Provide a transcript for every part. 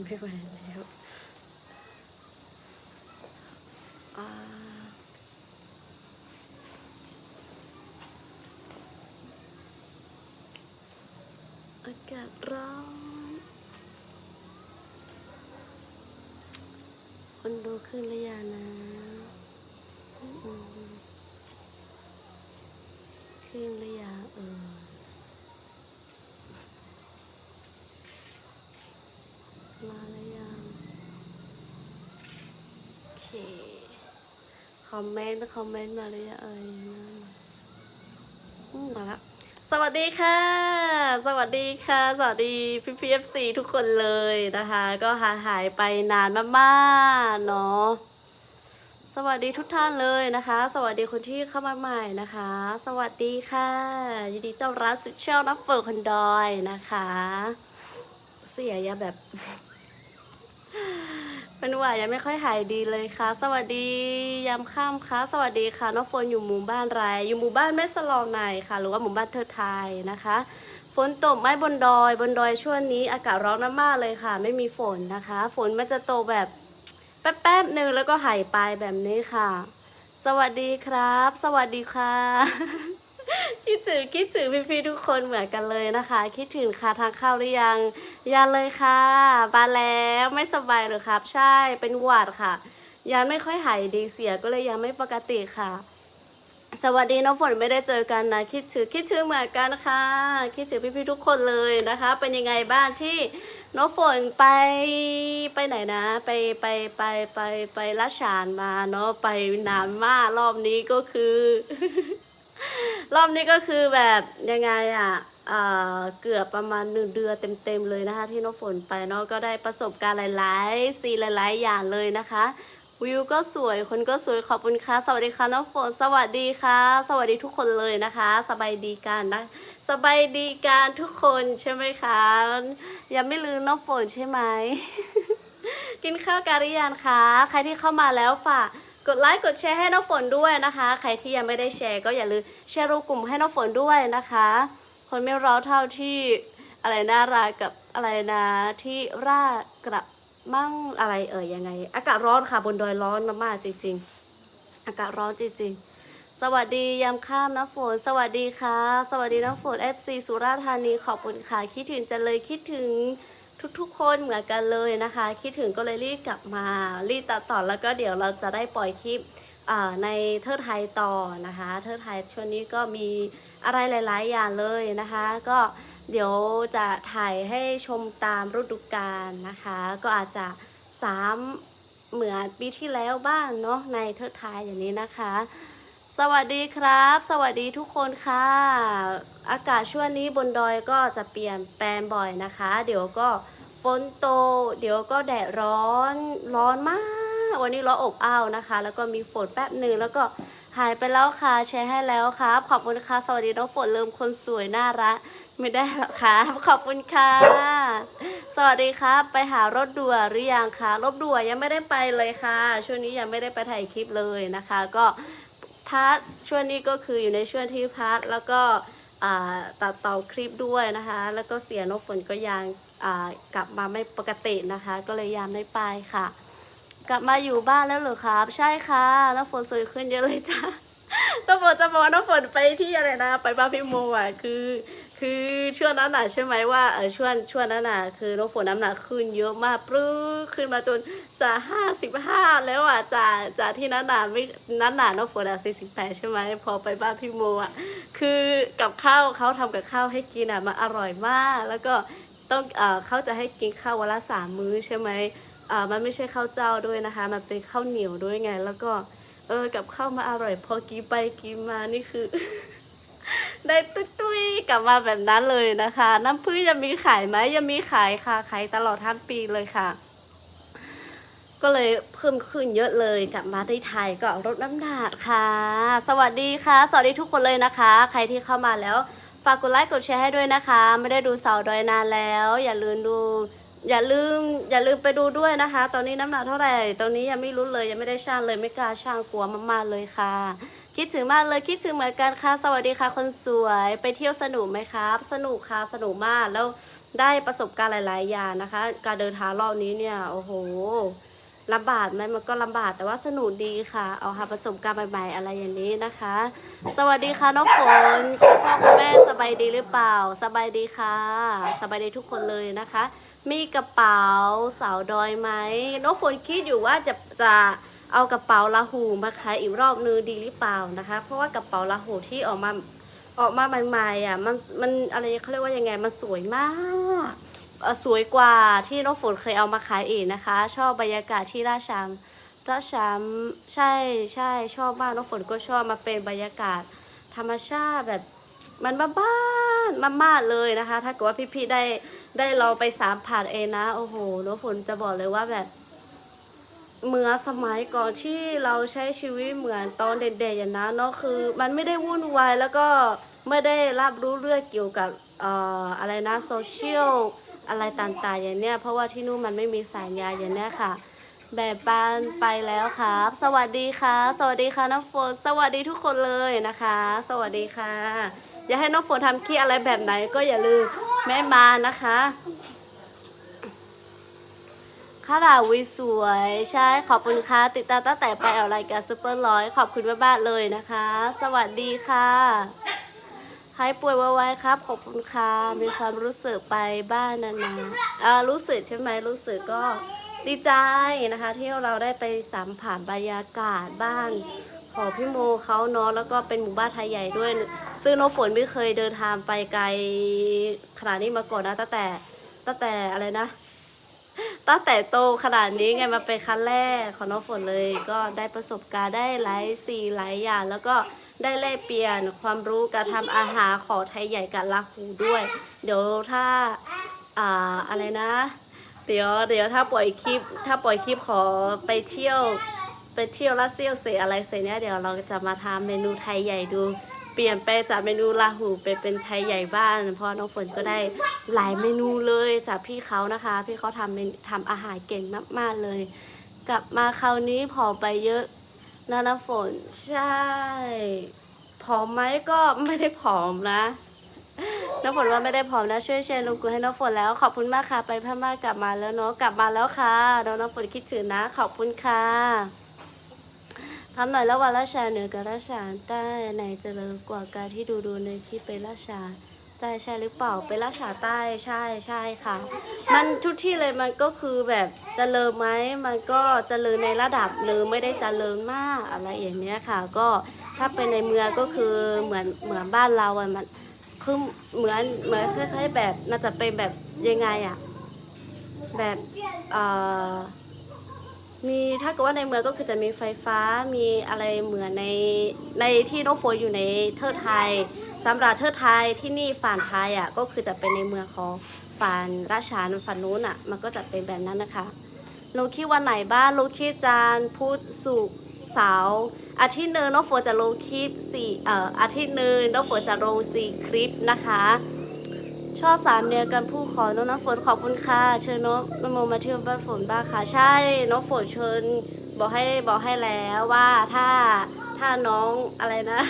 นไม่ไหวแล้วอากาศร้อนคนดูขึ้นรือยังนะขึ้นรือยังเออ มาแล้วยังโอเค ค อมเมนต์คอมเมนต์มาเลยเอ่ยนะอืมาละสวัสดีค่ะ สวัสดีค่ะ สวัสดีพี่พีเอฟซีทุกคนเลยนะคะ ก็หาหายไปนานมากๆเนาะสวัสดีทุกท่านเลยนะคะ สวัสดีคนที่เข้ามาใหม่นะคะ สวัสดีค่ะยินดีต้อนรับสุดเชลนัฟเฟอร์คนดอยนะคะ เสียยาแบบ เป็นหว่ายังไม่ค่อยหายดีเลยค่ะ สวัสดียามค่ำค่ะ สวัสดีค่ะน้องโฟนอยู่หมู่บ้านไร อยู่หมู่บ้านแม่สลองในค่ะ หรือว่าหมู่บ้านเทิดไทยนะคะ ฝนตกไหม่บนดอย บนดอยช่วงนี้อากาศร้อนมากๆเลยค่ะ ไม่มีฝนนะคะ ฝนมันจะตกแบบแป๊บๆหนึ่งแล้วก็หายไปแบบนี้ค่ะ สวัสดีครับ สวัสดีค่ะ คิดถึงคิดถึงพี่ๆทุกคนเหมือนกันเลยนะคะ คิดถึงค่ะทางเข้าหรือยังยังเลยค่ะมาแล้วไม่สบายหรือครับ ใช่เป็นหวัดค่ะ ยังไม่ค่อยหายดีเสียก็เลยยังไม่ปกติค่ะ สวัสดีน้องฝนไม่ได้เจอกันนะ คิดถึงคิดถึงเหมือนกันค่ะ คิดถึงพี่ๆทุกคนเลยนะคะ เป็นยังไงบ้างที่น้องฝนไปไปไหนนะ ไปไปไปไปไปละชานมาเนาะไปนานมากรอบนี้ก็คือ รอบนี้ก็คือแบบยังไงอะเกือบประมาณหนึ่งเดือนเต็มๆเลยนะคะ ที่น้องฝนไปเนาะก็ได้ประสบการณ์หลายๆซีหลายๆอย่างเลยนะคะ วิวก็สวยคนก็สวยขอบคุณค่ะ สวัสดีค่ะน้องฝนสวัสดีค่ะ สวัสดีทุกคนเลยนะคะ สบายดีกันนะสบายดีกันทุกคนใช่ไหมคะยังไม่ลืมน้องฝนใช่ไหมกินข้าวกันหรือยังคะใครที่เข้ามาแล้วฝาก กดไลค์กดแชร์ให้น้องฝนด้วยนะคะ ใครที่ยังไม่ได้แชร์ก็อย่าลืมแชร์รูปกลุ่มให้น้องฝนด้วยนะคะ คนไม่ร้อเท่าที่อะไรน่ารักกับอะไรนะที่ร่ากระมั่งอะไรเอ่ยยังไง อากาศร้อนค่ะบนดอยร้อนมากๆจริง ๆ อากาศร้อนจริง ๆ สวัสดียามค่ำน้ำฝน สวัสดีค่ะ สวัสดีน้ำฝน FC สุราษฎร์ธานีขอบคุณค่ะคิดถึงจังเลยคิดถึง ทุกๆ คนเหมือนกันเลยนะคะ คิดถึงก็เลยรีบกลับมารีบตัดต่อแล้วก็เดี๋ยวเราจะได้ปล่อยคลิปในเทิดไทยต่อนะคะ เทิดไทยช่วงนี้ก็มีอะไรหลาย ๆ อย่างเลยนะคะ ก็เดี๋ยวจะถ่ายให้ชมตามฤดูกาลนะคะ ก็อาจจะสามเหมือนปีที่แล้วบ้างเนาะในเทิดไทยอย่างนี้นะคะ สวัสดีครับ สวัสดีทุกคนค่ะ อากาศช่วงนี้บนดอยก็จะเปลี่ยนแปลงบ่อยนะคะ เดี๋ยวก็ฝนตกเดี๋ยวก็แดดร้อนร้อนมาก วันนี้ร้อนอบอ้าวนะคะ แล้วก็มีฝนแป๊บหนึ่งแล้วก็หายไปแล้วค่ะแชร์ให้แล้วครับ ขอบคุณค่ะ สวัสดีน้องฝนเริ่มคนสวยน่ารักไม่ได้หรอกครับขอบคุณค่ะ สวัสดีครับ ไปหารถด่วนหรือยังคะรถด่วนยังไม่ได้ไปเลยค่ะ ช่วงนี้ยังไม่ได้ไปถ่ายคลิปเลยนะคะ ก็าร์ทช่วงนี้ก็คืออยู่ในช่วงที่พาร์ทแล้วก็ตัดต่อคลิปด้วยนะคะ แล้วก็เสียนกฝนก็ยังกลับมาไม่ปกตินะคะ ก็เลยยามไม่ไปค่ะ กลับมาอยู่บ้านแล้วเหรอครับ ใช่ค่ะน้ำฝนสวยขึ้นเยอะเลยจ้าตำรวจะบอกว่าน้ำฝนไปที่อะไรนะ ไปบ้านพี่โมอะคือ คือช่วงนั้นน่ะใช่ไหมว่าเออช่วงช่วงนั้นน่ะคือน้ำฝนน้ำหนักขึ้นเยอะมากปรื้อขึ้นมาจนจะห้าสิบห้าแล้วอะจากจากที่นั้นน่ะไม่นั้นน่ะน้ำฝนอะสี่สิบแปดใช่ไหมพอไปบ้านพี่โมอะคือกับข้าวเขาทำกับข้าวให้กินอะมันอร่อยมาก แล้วก็ต้องเออเขาจะให้กินข้าววันละสามมื้อใช่ไหมอ่ามันไม่ใช่ข้าวเจ้าด้วยนะคะ มันเป็นข้าวเหนียวด้วยไง แล้วก็เออกับข้าวมาอร่อย พอกินไปกินมานี่คือ ได้ตุ้ยตุ้ยกลับมาแบบนั้นเลยนะคะ น้ำผึ้งยังมีขายไหมยังมีขายค่ะขายตลอดทั้งปีเลยค่ะ ก็เลยเพิ่มขึ้นเยอะเลยกลับมาที่ไทยก็ลดน้ำหนักค่ะ สวัสดีค่ะ สวัสดีทุกคนเลยนะคะ ใครที่เข้ามาแล้วฝากกดไลค์กดแชร์ให้ด้วยนะคะ ไม่ได้ดูเสาร์ดอยนานแล้ว อย่าลืมดู อย่าลืมอย่าลืมไปดูด้วยนะคะ ตอนนี้น้ำหนักเท่าไหร่ตอนนี้ยังไม่รู้เลยยังไม่ได้ช่างเลยไม่กล้าช่างกลัวมากๆเลยค่ะ คิดถึงมากเลยคิดถึงเหมือนกันค่ะ สวัสดีค่ะ คนสวยไปเที่ยวสนุกไหมครับ สนุกค่ะสนุกมากแล้วได้ประสบการณ์หลาย ๆ อย่างนะคะ การเดินทางรอบนี้เนี่ยโอ้โหลำบากไหมมันก็ลำบากแต่ว่าสนุกดีค่ะ เอาหาประสบการณ์ใหม่ๆอะไรอย่างนี้นะคะ สวัสดีค่ะน้องฝนคุณพ่อคุณแม่สบายดีหรือเปล่า สบายดีค่ะ สบายดีทุกคนเลยนะคะ มีกระเป๋าสาวดอยไหมน้องฝนคิดอยู่ว่าจะจะ เอากระเป๋าลาหูมาขายอีกรอบนึงดีหรือเปล่านะคะ เพราะว่ากระเป๋าลาหูที่ออกมาออกมาใหม่ๆอะมันมันอะไรเขาเรียกว่ายังไงมันสวยมากสวยกว่าที่น้องฝนเคยเอามาขายอีกนะคะ ชอบบรรยากาศที่ราชามราชามใช่ใช่ชอบมากน้องฝนก็ชอบมาเป็นบรรยากาศธรรมชาติแบบมันบ้านๆมากๆเลยนะคะ ถ้าเกิดว่าพี่ๆได้ได้ลองไปสามผัดเองนะ โอ้โหน้องฝนจะบอกเลยว่าแบบ เหมือนสมัยก่อนที่เราใช้ชีวิตเหมือนตอนเด็กๆอย่างนั้นเนาะคือ มันไม่ได้วุ่นวายแล้วก็ไม่ได้รับรู้เรื่องเกี่ยวกับเอ่ออะไรนะโซเชียลอะไรต่างๆอย่างเนี้ยเพราะว่าที่นู่นมันไม่มีสายยาอย่างเนี้ยค่ะ แบบปานไปแล้วครับ สวัสดีค่ะ สวัสดีค่ะน้องฝนสวัสดีทุกคนเลยนะคะ สวัสดีค่ะ อยากให้น้องฝนทำคลิปอะไรแบบไหนก็อย่าลืมแม่มานะคะ ข้าราวิสวยใช่ขอบคุณค่ะติดตามตั้งแต่ไปเอารายการซุปเปอร์ร้อยขอบคุณมากๆเลยนะคะ สวัสดีค่ะหายป่วยไวๆครับ ขอบคุณค่ะมีความรู้สึกไปบ้านนะนะอ่ารู้สึกใช่ไหมรู้สึกก็ดีใจนะคะ ที่เราได้ไปสัมผัสบรรยากาศบ้านของพี่โมเขาเนาะแล้วก็เป็นหมู่บ้านไทยใหญ่ด้วย ซึ่งน้องฝนไม่เคยเดินทางไปไกลขนาดนี้มาก่อนนะตั้งแต่ตั้งแต่อะไรนะ ตั้งแต่โตขนาดนี้ไงมาเป็นครั้งแรกของน้องฝนเลย ก็ได้ประสบการณ์ได้หลายสิ่หลายอย่าง แล้วก็ได้แลกเปลี่ยนความรู้การทำอาหารของไทยใหญ่กับลาหูด้วย เดี๋ยวถ้าอ่าอะไรนะ เดี๋ยวเดี๋ยวถ้าปล่อยคลิป ถ้าปล่อยคลิปขอไปเที่ยวไปเที่ยวรัสเซียเสอะไรเสร็จเนี่ยเดี๋ยวเราจะมาทำเมนูไทยใหญ่ดู เปลี่ยนไปจากเมนูลาหูไปเป็นไทยใหญ่บ้านเพราะน้องฝนก็ได้หลายเมนูเลยจากพี่เขานะคะ พี่เขาทำเมนทำอาหารเก่งมาก ๆเลย กลับมาคราวนี้ผอมไปเยอะนะน้ำฝนใช่ผอมไหมก็ไม่ได้ผอมนะน้ำฝนว่าไม่ได้ผอมนะช่วยแชร์ลงกลุ่มให้น้ำฝนแล้ว ขอบคุณมากค่ะ ไปพม่ากลับมาแล้วเนาะกลับมาแล้วค่ะน้องน้ำฝนคิดถึงนะ ขอบคุณค่ะ ทำหน่อยแล้ววันราชาเหนือกับราชาใต้ไหนเจริญกว่าการที่ดูดูในคลิปเป็นราชาใต้ใช่หรือเปล่าเป็นราชาใต้ใช่ใช่ค่ะ มันทุกที่เลยมันก็คือแบบเจริญไหมมันก็เจริญในระดับหรือไม่ได้เจริญมากอะไรอย่างเนี้ยค่ะ ก็ถ้าเป็นในเมืองก็คือเหมือนเหมือนบ้านเราอะมันคือเหมือนเหมือนคล้ายๆแบบน่าจะเป็นแบบยังไงอะแบบเอ่อ มีถ้าเกิดว่าในเมืองก็คือจะมีไฟฟ้ามีอะไรเหมือนในในที่น้องโฟอยู่ในเทิดไทยสำหรับเทิดไทยที่นี่ฝ่านไทยอะก็คือจะเป็นในเมืองของฝ่านราชานฝ่านนู้นอะมันก็จะเป็นแบบนั้นนะคะลงคลิปวันไหนบ้างลงคลิปจานพุธศุกร์เสาร์อาทิตย์หนึ่งน้องโฟจะลงคลิปสี่เอ่ออาทิตย์หนึ่งน้องโฟจะลงสี่คลิปนะคะ ชอบสามเดือนกันผู้ขอน้องน้ำฝนขอบคุณค่ะเชิญน้องนโมมาเที่ยวบ้านฝนบ้างค่ะ ใช่น้องฝนเชิญบอกให้บอกให้แล้วว่าถ้าถ้าน้องอะไรนะ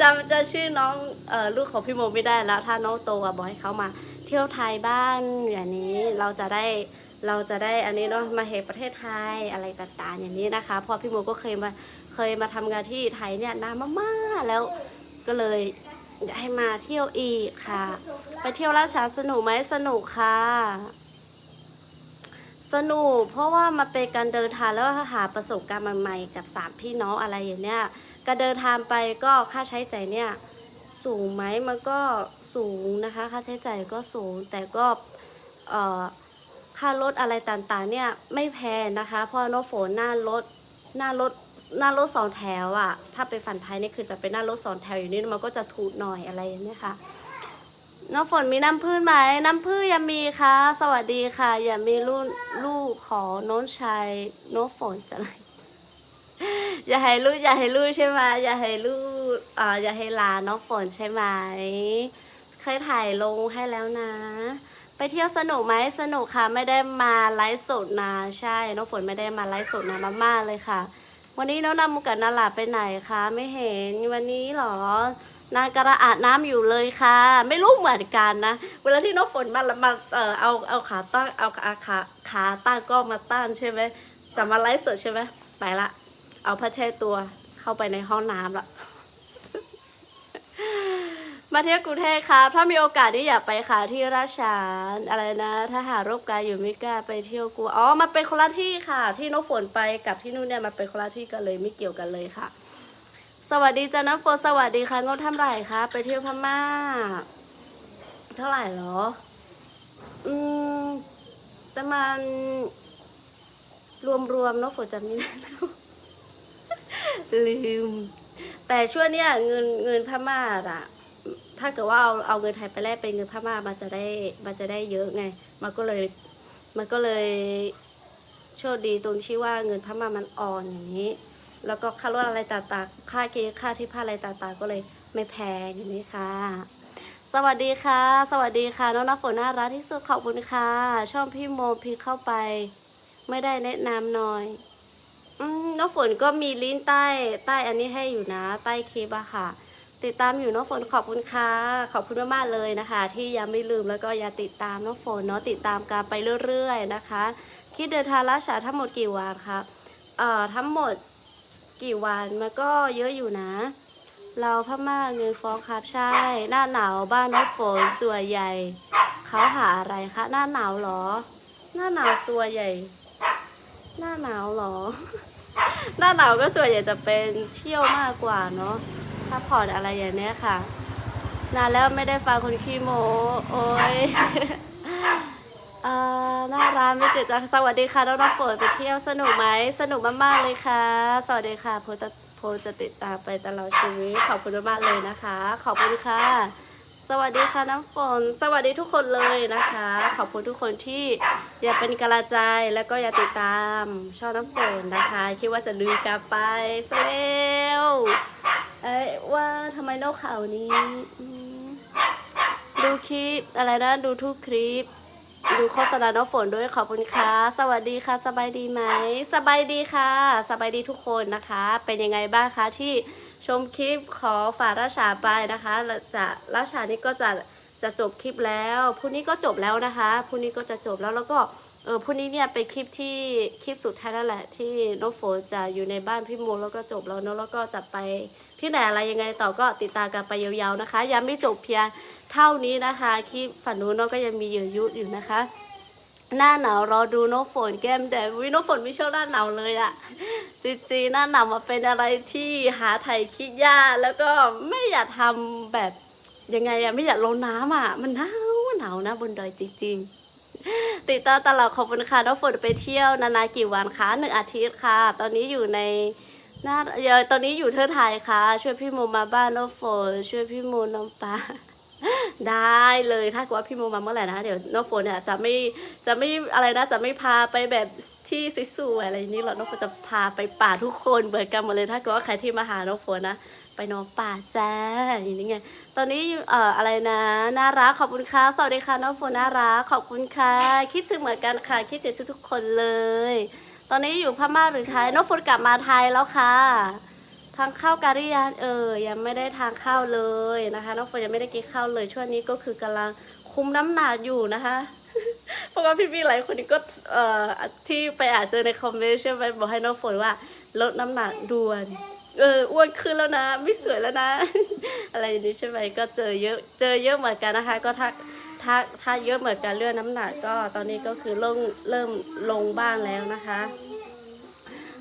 จำจะชื่อน้องเอ่อลูกของพี่โมไม่ได้แล้ว ถ้าน้องโตอะบอกให้เขามา เที่ยวไทยบ้านอย่างนี้เราจะได้เราจะได้อันนี้เนาะมาเห็นประเทศไทยอะไรต่างๆ อย่างนี้นะคะเพราะพี่โมก็เคยมาเคยมาทำงานที่ไทยเนี่ยนานมากๆแล้วก็เลย ให้มาเที่ยวอีกค่ะ ไปเที่ยวราชาสนุกไหมสนุกค่ะ สนุกเพราะว่ามันเป็นการเดินทางแล้วก็หาประสบการณ์ใหม่ๆกับสามพี่น้องอะไรอย่างเนี้ยการเดินทางไปก็ค่าใช้จ่ายเนี่ย สูงไหมมันก็สูงนะคะ ค่าใช้จ่ายก็สูงแต่ก็เอ่อค่ารถอะไรต่างๆเนี่ยไม่แพงนะคะ เพราะน้องฝนหน้ารถหน้ารถ หน้ารถสองแถวอะ่ะ ถ้าไปฝันไทยนี่คือจะเป็นหน้ารถสองแถวอยู่นี่มันก็จะถูกหน่อยอะไรอย่างเนี้ยค่ะน้องฝนมีน้ำพืชไหม น้ำพืชยังมีค่ะ สวัสดีค่ะ อย่ามีลูกลูกขอน้องชายน้องฝนจะอะไรอย่าให้ลูกอย่าให้ลูกใช่ไหมอย่าให้ลูกเอ่ออย่าให้ลาน้องฝนใช่ไหมเคยถ่ายลงให้แล้วนะ ไปเที่ยวสนุกไหมสนุกค่ะ ไม่ได้มาไลฟ์สดนานใช่ น้องฝนไม่ได้มาไลฟ์สดนานมากๆเลยค่ะ วันนี้น้องนำมุกกับนาหลาไปไหนคะไม่เห็นวันนี้หรอนางกระอาดน้ำอยู่เลยค่ะ ไม่รู้เหมือนกันนะ เวลาที่น้องฝนมามาเออเอาเอาขาตั้งเอาขาขาขาตั้งก็มาตั้งใช่ไหมจะมาไลฟ์สดใช่ไหมไปละ เอาผ้าแช่ตัวเข้าไปในห้องน้ำละ มาเที่ยวกรุงเทพครับ ถ้ามีโอกาสที่อยากไปค่ะที่ราชานอะไรนะ ถ้าหารบกายอยู่ไม่กล้าไปเที่ยวกลัวอ๋อมาเป็นคนละที่ค่ะ ที่น้องฝนไปกับที่นู่นเนี่ยมาเป็นคนละที่กันเลยไม่เกี่ยวกันเลยค่ะ สวัสดีจ้าน้ำฝนสวัสดีค่ะงดทำไรคะไปเที่ยวพม่า เท่าไหร่เหรอ อืมประมาณรวมๆน้องฝนจำไม่ได้แล้วลืม แต่ช่วงเนี้ยเงินเงินพม่าอะ ถ้าเกิดว่าเอาเอาเงินไทยไปแลกเป็นเงินพม่ามันจะได้มันจะได้เยอะไง มันก็เลยมันก็เลยโชคดีตรงที่ว่าเงินพม่ามันอ่อนอย่างนี้ แล้วก็ค่ารถอะไรต่างๆค่าเกค่าที่พักอะไรต่างๆก็เลยไม่แพงอย่างนี้ค่ะ สวัสดีค่ะ สวัสดีค่ะน้องน้ำฝนน่ารักที่สุดขอบคุณค่ะ ช่องพี่โมพีเข้าไป ไม่ได้แนะนำหน่อยอืมน้องฝนก็มีลิงก์ใต้ใต้อันนี้ให้อยู่นะ ใต้คลิปอะค่ะ ติดตามอยู่น้องฝนขอบคุณค่ะ ขอบคุณมากๆเลยนะคะ ที่ยังไม่ลืมแล้วก็อย่าติดตามน้องฝนเนาะติดตามการไปเรื่อยๆนะคะ คิดเดินทางลัดชาทั้งหมดกี่วันคะเอ่อทั้งหมดกี่วันมันก็เยอะอยู่นะ เราพม่าเงินฟ้องครับใช่ หน้าหนาวบ้านน้องฝนส่วนใหญ่เขาหาอะไรคะ หน้าหนาวเหรอ หน้าหนาวส่วนใหญ่ หน้าหนาวเหรอ หน้าหนาวก็ส่วนใหญ่จะเป็นเที่ยวมากกว่าเนาะ ถ้าผ่อนอะไรอย่างเนี้ยค่ะ นานแล้วไม่ได้ฟังคนขี้โมโอ้ยเอ่อน้าร้านไม่เจอจ้าสวัสดีค่ะน้องน้ำฝนไปเที่ยวสนุกไหมสนุกมากๆเลยค่ะ สวัสดีค่ะโพสต์โพจะติดตามไปตลอดชีวิตขอบคุณมากๆเลยนะคะ ขอบคุณค่ะ สวัสดีค่ะน้ำฝน สวัสดีทุกคนเลยนะคะ ขอบคุณทุกคนที่อย่าเป็นกำลังใจแล้วก็อย่าติดตามชองน้ำฝนนะคะ คิดว่าจะลืมกลับไปซะแล้ว เอ้ยว่าทำไมนกเขานี้ ดูคลิปอะไรนะ ดูทุกคลิป ดูโฆษณาน้องฝนด้วยขอบคุณค่ะ สวัสดีค่ะ สบายดีไหม สบายดีค่ะ สบายดีทุกคนนะคะ เป็นยังไงบ้างคะที่ชมคลิปขอฝากราชาไปนะคะจะราชานี้ก็จะจะจบคลิปแล้วพรุ่งนี้ก็จบแล้วนะคะพรุ่งนี้ก็จะจบแล้วแล้วก็ เออพรุ่งนี้เนี่ยเป็นคลิปที่คลิปสุดท้ายแล้วแหละ ที่น้องฝนจะอยู่ในบ้านพี่โมแล้วก็จบแล้วเนอะแล้วก็จะไปที่ไหนอะไรยังไงต่อก็ติดตามกันไปยาวๆนะคะ ยังไม่จบเพียงเท่านี้นะคะคลิปฝันนู้นเนาะก็ยังมีเยอะยุอยู่นะคะ หน้าหนาวรอดูน้องฝนแก้มแดงวิน้องฝนไม่ชอบหน้าหนาวเลยอะจริงๆหน้าหนาวมาเป็นอะไรที่หาไทยคิดยากแล้วก็ไม่อยากทำแบบยังไงอะไม่อยากลงน้ำอะมันหนาวหนาวนะบนดอยจริงๆ ติดตามตลอดขอบคุณค่ะน้องฝนไปเที่ยวนานากี่วันคะหนึ่งอาทิตย์ค่ะ ตอนนี้อยู่ในน่าเออตอนนี้อยู่เทอไทยค่ะ ช่วยพี่โมมาบ้านน้องฝนช่วยพี่โมน้องปลาได้เลยถ้าเกิดว่าพี่โมมาเมื่อไหร่นะเดี๋ยวน้องฝนเนี่ยจะไม่จะไม่อะไรนะจะไม่พาไปแบบที่สวยๆอะไรนี้หรอกน้องฝนจะพาไปป่าทุกคนเหมือนกันหมดเลยถ้าเกิดว่าใครที่มาหาน้องฝนนะ ไปนอนป่าจ้าอย่างนี้ไง ตอนนี้เอ่ออะไรนะน่ารักขอบคุณค่ะสวัสดีค่ะน้องฝนน่ารักขอบคุณค่ะคิดถึงเหมือนกันค่ะ คิดถึงทุกๆคนเลย ตอนนี้อยู่พม่าหรือไทยน้องฝนกลับมาไทยแล้วค่ะ ทางข้าวการิยานเออยังไม่ได้ทานข้าวเลยนะคะน้องฝนยังไม่ได้กินข้าวเลยช่วงนี้ก็คือกำลังคุมน้ำหนักอยู่นะคะเพราะว่าพี่ๆหลายคนนี่ก็เอ่อที่ไปอาจเจอในคอมเมนต์ใช่ไหมบอกให้น้องฝนว่าลดน้ำหนักด่วน เอออ้วนขึ้นแล้วนะ ไม่สวยแล้วนะ อะไรอย่างนี้ใช่ไหมก็เจอเยอะเจอเยอะเหมือนกันนะคะ ก็ทักทักทักเยอะเหมือนกันเรื่องน้ำหนักก็ตอนนี้ก็คือเริ่มเริ่มลงบ้างแล้วนะคะ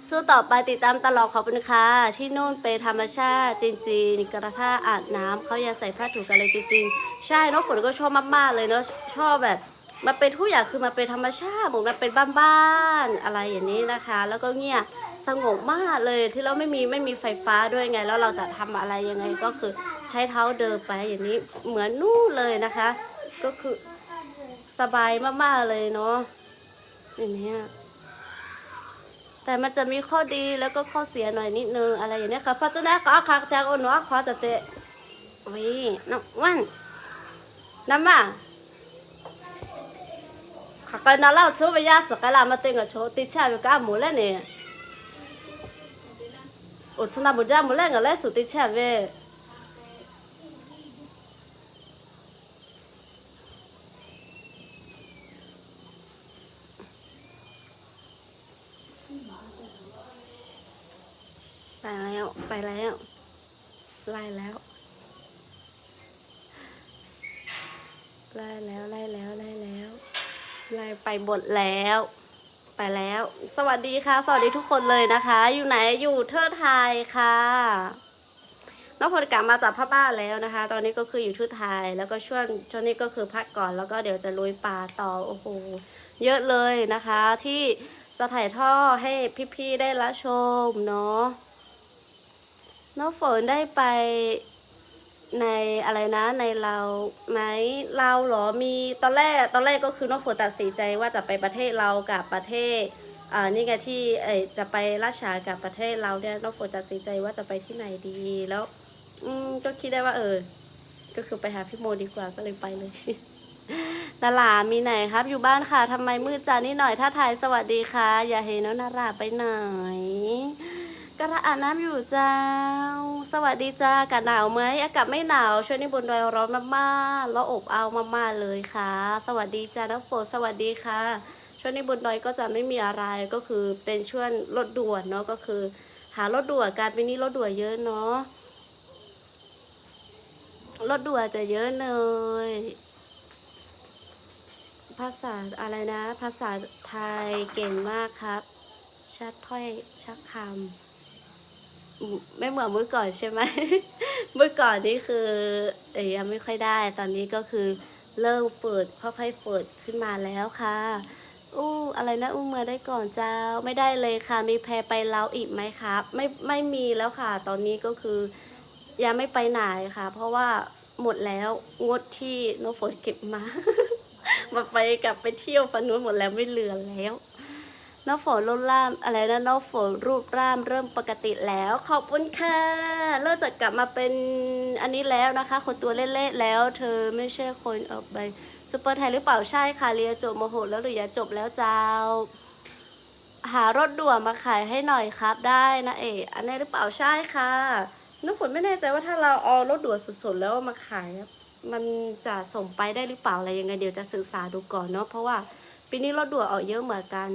สู้ต่อไปติดตามตลอดขอบคุณค่ะที่นู่นเป็นธรรมชาติจริงๆกระทาอาบน้ำเขาอย่าใส่ผ้าถุงกันเลยจริง ๆ ใช่น้องฝนก็ชอบมากๆเลยเนาะชอบแบบมันเป็นทุกอย่างคือมันเป็นธรรมชาติเหมือนมันเป็นบ้านๆอะไรอย่างนี้นะคะ แล้วก็เงียบ สงบมากเลยที่เราไม่มีไม่มีไฟฟ้าด้วยไง แล้วเราจะทำอะไรยังไงก็คือใช้เท้าเดินไปอย่างนี้เหมือนนู่นเลยนะคะ ก็คือสบายมากๆเลยเนาะอย่างนี้แต่มันจะมีข้อดีแล้วก็ข้อเสียหน่อยนิดนึงอะไรอย่างนี้ค่ะพราะฉะนั้ก็คักจากอนวะขอจะเตะวิน้ำวันน้ำมาขักกันนั่นแล้วชูไปยาสกลามาเต็งกับโชติชาอยู่กับหมูแล้วเนี่ย อดสนับบุญจ้าม่าแรงกับเลกสุดที่เชื่อเวไปแล้วไปแล้ว ไล่แล้ว ไล่แล้วไล่แล้วไล่แล้ว ไล่ไปหมดแล้ว ไปแล้ว สวัสดีค่ะ สวัสดีทุกคนเลยนะคะ อยู่ไหนอยู่เทิดไทยค่ะน้องพลกลับมาจากพระบ้านแล้วนะคะ ตอนนี้ก็คืออยู่เทิดไทย แล้วก็ช่วงช่วงนี้ก็คือพักก่อนแล้วก็เดี๋ยวจะลุยป่าต่อโอ้โหเยอะเลยนะคะ ที่จะถ่ายทอดให้พี่ๆได้รับชมเนาะน้องฝนได้ไป ในอะไรนะในเราไหมเราหรอมีตอนแรกตอนแรกก็คือน้องฝนตัดสินใจว่าจะไปประเทศเรากับประเทศอ่านี่ไงที่เอจะไปราชากับประเทศเราเนี่ยน้องฝนตัดสินใจว่าจะไปที่ไหนดีแล้ว อืมก็คิดได้ว่าเออ ก็คือไปหาพี่โมดีกว่าก็เลยไปเลยนารามีไหนครับ อยู่บ้านค่ะทำไมมืดจานี่หน่อยถ้าทายสวัสดีค่ะ อย่าเห็นน้องนาราไปไหน กระอาบน้ำอยู่เจ้า สวัสดีจ้าอากาศหนาวไหมอากาศไม่หนาวช่วงนี้บนดอยร้อนมากๆแล้วอบอ้าวมากๆเลยค่ะ สวัสดีจ้าน้ำฝนสวัสดีค่ะ ช่วงนี้บนดอยก็จะไม่มีอะไรก็คือเป็นช่วงรถด่วนเนาะก็คือ หารถด่วนการปีนี้รถด่วนเยอะเนาะรถด่วนจะเยอะเลยภาษาอะไรนะ ภาษาไทยเก่งมากครับ ชัดถ้อยชัดคำ ไม่เหมือนเมื่อก่อนใช่ไหม เมื่อก่อนนี่คือเอ้ยังไม่ค่อยได้ ตอนนี้ก็คือเริ่มฝึกค่อยๆฝึกขึ้นมาแล้วค่ะอู้อะไรนะอู้มื่อได้ก่อนเจ้าไม่ได้เลยค่ะ มีแพรไปเลาอีกไหมครับไม่ไม่มีแล้วค่ะ ตอนนี้ก็คือยังไม่ไปไหนค่ะ เพราะว่าหมดแล้วงดที่โนตฝนเก็บมามาไปกลับไปเที่ยวฟันนู้นหมดแล้วไม่เหลือแล้ว น้องฝนรูปร่างอะไรนะน้องฝนรูปร่างเริ่มปกติแล้ว ขอบคุณค่ะเริ่มจะกลับมาเป็นอันนี้แล้วนะคะ คนตัวเล่ๆแล้ว เธอไม่ใช่คนออกไปซูเปอร์ไทยหรือเปล่าใช่ค่ะเรียนจบมโหแล้วหรืออย่าจบแล้วเจ้า หารถด่วนมาขายให้หน่อยครับได้นะเอ๋อันนี้หรือเปล่าใช่ค่ะน้องฝนไม่แน่ใจว่าถ้าเราเอารถด่วนสดๆแล้วมาขายมันจะส่งไปได้หรือเปล่าอะไรยังไงเดี๋ยวจะศึกษาดูก่อนเนาะเพราะว่าปีนี้รถด่วนออกเยอะเหมือนกัน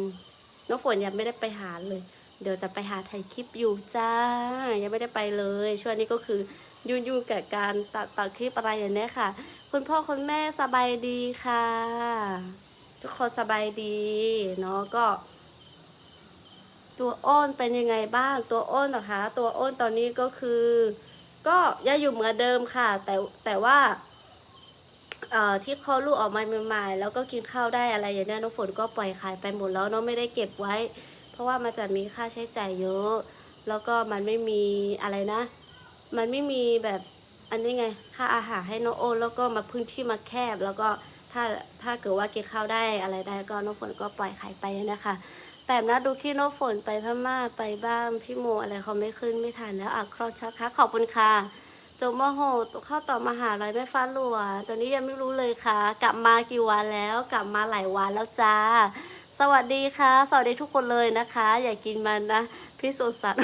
น้องฝนยังไม่ได้ไปหาเลย เดี๋ยวจะไปหาถ่ายคลิปอยู่จ้า ยังไม่ได้ไปเลย ช่วงนี้ก็คือยุ่งๆกับการตัดต่อคลิปอะไรอย่างนี้ค่ะ คุณพ่อคุณแม่สบายดีค่ะ ทุกคนสบายดีเนาะก็ ตัวอ้นเป็นยังไงบ้าง ตัวอ้นนะคะ ตัวอ้นตอนนี้ก็คือ ก็ยังอยู่เหมือนเดิมค่ะ แต่แต่ว่า ที่คลอดลูกออกมาใหม่ๆแล้วก็กินข้าวได้อะไรอย่างเนี้ยน้องฝนก็ปล่อยขายไปหมดแล้วเนาะไม่ได้เก็บไว้ เพราะว่ามันจะมีค่าใช้จ่ายเยอะ แล้วก็มันไม่มีอะไรนะ มันไม่มีแบบอันนี้ไงค่าอาหารให้น้องโอนแล้วก็มาพื้นที่มาแคบ แล้วก็ถ้าถ้าเกิดว่ากินข้าวได้อะไรได้ก็น้องฝนก็ปล่อยขายไปนะคะแต่นะดูที่น้องฝนไปพม่าไปบ้างพี่โมอะไรเขาไม่ขึ้นไม่ทันแล้วอะครอบชักค่ะขอบคุณค่ะ จบมโหเข้าต่อมหาลัยแม่ฟ้าหลวงตอนนี้ยังไม่รู้เลยค่ะ กลับมากี่วันแล้ว กลับมาหลายวันแล้วจ้า สวัสดีค่ะ สวัสดีทุกคนเลยนะคะ อย่ากินมันนะพี่สุสัตว์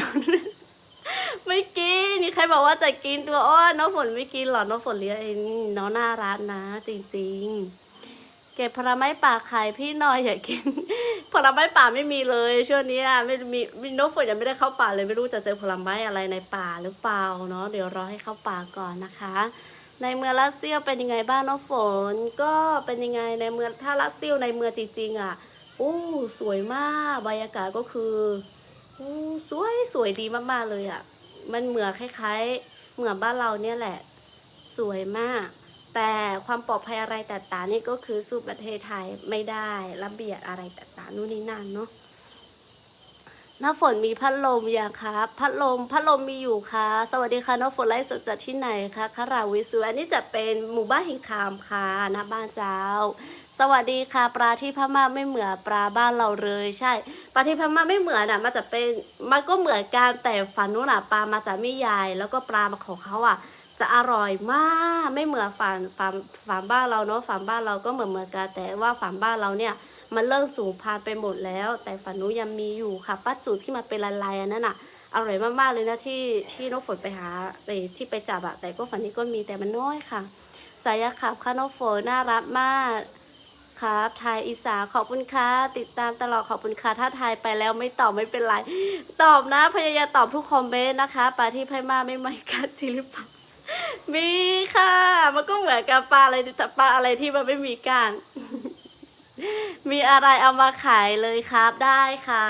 ไม่กินนี่ใครบอกว่าจะกินตัวอ้อนน้องฝนไม่กินหรอน้องฝนเลี้ยงเองน้องน่ารักนะ จริง ๆ เก็บผลไม้ป่าขายพี่หน่อยอย่ากิน ผลไม้ป่าไม่มีเลยช่วงนี้อะไม่มีมีน้องฝนยังไม่ได้เข้าป่าเลยไม่รู้จะเจอผลไม้อะไรในป่าหรือเปล่าเนาะเดี๋ยวรอให้เข้าป่าก่อนนะคะ ในเมืองลัสเซียเป็นยังไงบ้างน้องฝน ก็เป็นยังไงในเมืองถ้าลัสเซียในเมืองจริงๆอะอู้สวยมากบรรยากาศก็คืออู้สวยสวยดีมากๆเลยอะ มันเหมือนคล้ายๆเหมือนบ้านเราเนี่ยแหละ สวยมาก แต่ความปลอดภัยอะไรแต่ตางนี่ก็คือสู้ประเทศไทยไม่ได้ระเบียบอะไรแต่ตางนู่นนี่นั่นเนาะน้าฝนมีพัดลมยังครับพัดลมพัดลมมีอยู่ค่ะ สวัสดีค่ะน้าฝนไลฟ์สดจากที่ไหนคะคาราวิสุอันนี้จะเป็นหมู่บ้านหิงคามค่ะน้าบ้านเจ้า สวัสดีค่ะ ปลาที่พม่าไม่เหมือนปลาบ้านเราเลยใช่ ปลาที่พม่าไม่เหมือนอะมันจะเป็นมันก็เหมือนกันแต่ฝันนู้นอะปลามาจากไม่ใหญ่แล้วก็ปลาของเขาอะ จะอร่อยมากไม่เหมือนฝานฝานฝานบ้านเราเนาะฝานบ้านเราก็เหมือนเหมือนกันแต่ว่าฝานบ้านเราเนี่ยมันเริ่มสูญพันไปหมดแล้ว แต่ฝานนู้นยังมีอยู่ค่ะป้าจุที่มันเป็นลายๆอันนั้นอะอร่อยมากๆเลยนะที่ที่น้องฝนไปหาไปที่ไปจับอะแต่ก็ฝันนี้ก็มีแต่มันน้อยค่ะ สายขับค่ะน้องฝนน่ารักมากครับไทยอีสานขอบคุณค่ะติดตามตลอดขอบคุณค่ะถ้าทายไปแล้วไม่ตอบไม่เป็นไร ตอบนะพยายามตอบทุกคอมเมนต์นะคะปลาที่ไพ่มาไม่ไม่กัดจริงหรือเปล่า มีค่ะ มันก็เหมือนกับปลาอะไรปลาอะไรที่มันไม่มีก้างมีอะไรเอามาขายเลยครับได้ค่ะ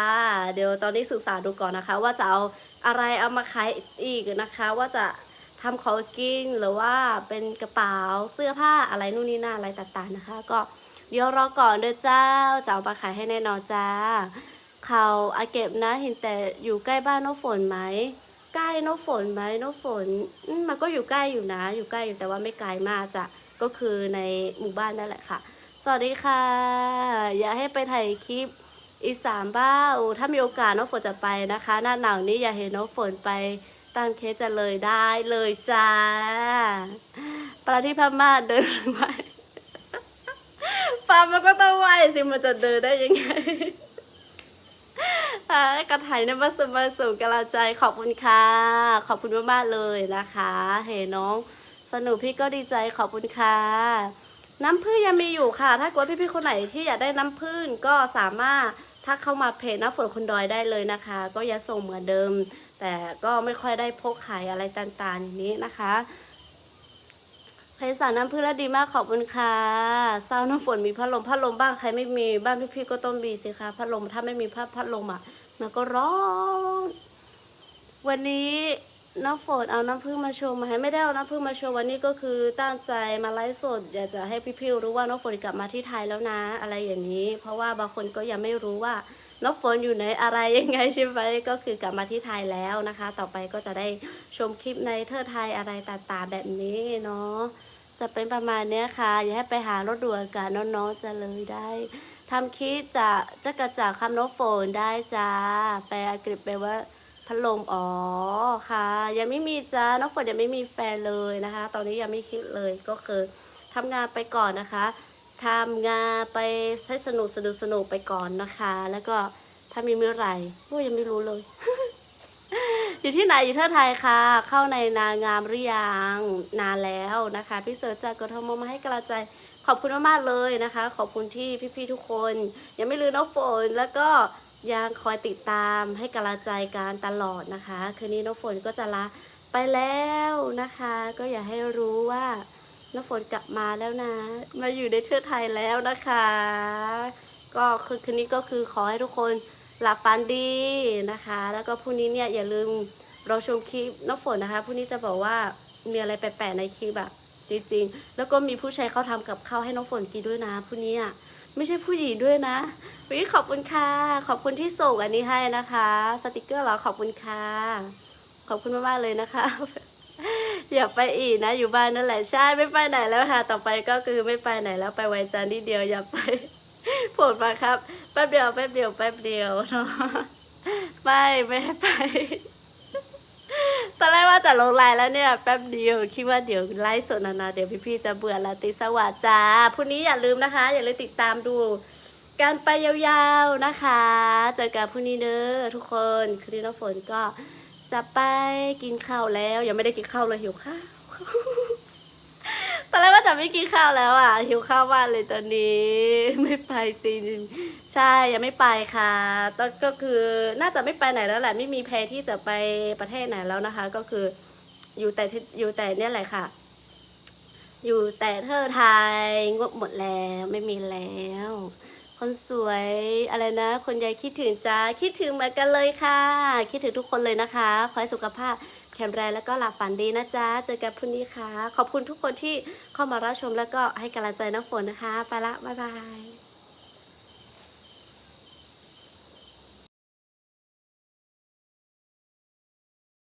เดี๋ยวตอนนี้ศึกษาดูก่อนนะคะ ว่าจะเอาอะไรเอามาขายอีกนะคะ ว่าจะทำของกินหรือว่าเป็นกระเป๋าเสื้อผ้าอะไรนู่นนี่นั่นอะไรต่างๆนะคะ ก็เดี๋ยวรอก่อนเด้อเจ้าจะเอามาขายให้แน่นอนจ้าเขาอาเก็บนะเห็นแต่อยู่ใกล้บ้านน้องฝนไหม ใกล้น้องฝนไหมน้องฝนมันก็อยู่ใกล้อยู่นะ อยู่ใกล้อยู่แต่ว่าไม่ไกลมากจ้ะก็คือในหมู่บ้านนั่นแหละค่ะ สวัสดีค่ะ อยากให้ไปถ่ายคลิปอีสานบ้าโอ้ถ้ามีโอกาสน้องฝนจะไปนะคะ หน้าหนาวนี้อย่าเห็นน้องฝนไปตามเคสจะเลยได้เลยจ้าปลาที่พม่าเดินไหวปลามันก็ต้องไหวสิมันจะเดินได้ยังไง กระถ่ายน้ำมาสมาสู่กำลังใจขอบคุณค่ะ ขอบคุณมากๆเลยนะคะ เห็นน้องสนุกพี่ก็ดีใจขอบคุณค่ะ น้ำผึ้งยังมีอยู่ค่ะ ถ้าเกิดพี่ๆคนไหนที่อยากได้น้ำผึ้งก็สามารถถ้าเข้ามาเพจน้ำฝนคนดอยได้เลยนะคะ ก็ยังส่งเหมือนเดิม แต่ก็ไม่ค่อยได้พกขายอะไรต่างๆอย่างนี้นะคะ ใครสั่งน้ำผึ้งแล้วดีมากขอบคุณค่ะเศร้าน้ำฝนมีพัดลมพัดลมบ้างใครไม่มีบ้านพี่ๆก็ต้องมีสิคะพัดลมถ้าไม่มีพัดพัดลมอะมันก็ร้อนวันนี้น้ำฝนเอาน้ำผึ้งมาโชว์มาให้ไม่ได้เอาน้ำผึ้งมาโชว์วันนี้ก็คือตั้งใจมาไลฟ์สดอยากจะให้พี่ๆรู้ว่าน้องฝนกลับมาที่ไทยแล้วนะ อะไรอย่างนี้ เพราะว่าบางคนก็ยังไม่รู้ว่า น้องฝนอยู่ในอะไรยังไงใช่ไหมก็คือกลับมาที่ไทยแล้วนะคะ ต่อไปก็จะได้ชมคลิปในเทอไทยอะไรต่างๆแบบนี้เนาะจะเป็นประมาณนี้ค่ะ อย่าให้ไปหารถด่วนกันน้องๆจะเลยได้ทำคลิปจะจะกระจากคำน้องฝนได้จ้าแปลอังกฤษแปว่าพัดลมอ๋อค่ะ ยังไม่มีจ้าน้องฝนยังไม่มีแฟนเลยนะคะ ตอนนี้ยังไม่คิดเลยก็คือทำงานไปก่อนนะคะ ทำงานไปให้สนุกสนุกสนุกไปก่อนนะคะ แล้วก็ถ้ามีเมื่อไหร่ก็ยังไม่รู้เลย อยู่ที่ไหนอยู่เที่ไทยค่ะ เข้าในนางามหรือยังนานแล้วนะคะ พี่เสิร์ชจากกทมมาให้กำลังใจขอบคุณมากๆเลยนะคะ ขอบคุณที่พี่ๆทุกคน ยังไม่ลืมน้องฝนแล้วก็ยังคอยติดตามให้กำลังใจการตลอดนะคะ คืนนี้น้องฝนก็จะลาไปแล้วนะคะ ก็อย่าให้รู้ว่า น้องฝนกลับมาแล้วนะ มาอยู่ในเทือกไทยแล้วนะคะ ก็คือคืนนี้ก็คือขอให้ทุกคนหลับฝันดีนะคะ แล้วก็พรุ่งนี้เนี่ยอย่าลืมเราชมคลิปน้องฝนนะคะพรุ่งนี้จะบอกว่ามีอะไรแปลกๆในคลิปแบบจริงๆ แล้วก็มีผู้ชายเขาทำกับข้าวให้น้องฝนกินด้วยนะพรุ่งนี้อะไม่ใช่ผู้หญิงด้วยนะวิขอบคุณค่ะ ขอบคุณที่ส่งอันนี้ให้นะคะ สติกเกอร์เหรอขอบคุณค่ะ ขอบคุณมากๆเลยนะคะ อย่าไปอีกนะ อยู่บ้านนั่นแหละใช่ไม่ไปไหนแล้วค่ะ ต่อไปก็คือไม่ไปไหนแล้วไปไวจันนิดเดียวอย่าไปโผล่มาครับแป๊บเดียวแป๊บเดียวแป๊บเดียวเนาะไม่ไม่ไปตอนแรกว่าจะลงไลน์แล้วเนี่ยแป๊บเดียวคิดว่าเดี๋ยวไลฟ์สดนานๆเดี๋ยวพี่ๆจะเบื่อลาติสวัสดิ์จ้าพรุ่งนี้อย่าลืมนะคะ อย่าลืมติดตามดู การไปยาวๆนะคะเจอกันพรุ่งนี้เด้อทุกคนคืนนี้น้องฝนก็ จะไปกินข้าวแล้ว ยังไม่ได้กินข้าวเลยหิวข้าวตอนแรกว่าจะไม่กินข้าวแล้วอะหิวข้าวมากเลยตอนนี้ ไม่ไปจริงใช่ยังไม่ไปค่ะตอนก็คือน่าจะไม่ไปไหนแล้วแหละไม่มีแพลนที่จะไปประเทศไหนแล้วนะคะ ก็คืออยู่แต่อยู่แต่เนี่ยแหละค่ะ อยู่แต่เธอไทยงบหมดแล้วไม่มีแล้ว คนสวยอะไรนะคนยายคิดถึงจ้าคิดถึงเหมือนกันเลยค่ะ คิดถึงทุกคนเลยนะคะ ขอให้สุขภาพแข็งแรงแล้วก็หลับฝันดีนะจ๊ะ เจอกันพรุ่งนี้ค่ะ ขอบคุณทุกคนที่เข้ามารับชมแล้วก็ให้กำลังใจน้ำฝนนะคะ ไปละ บ๊ายบาย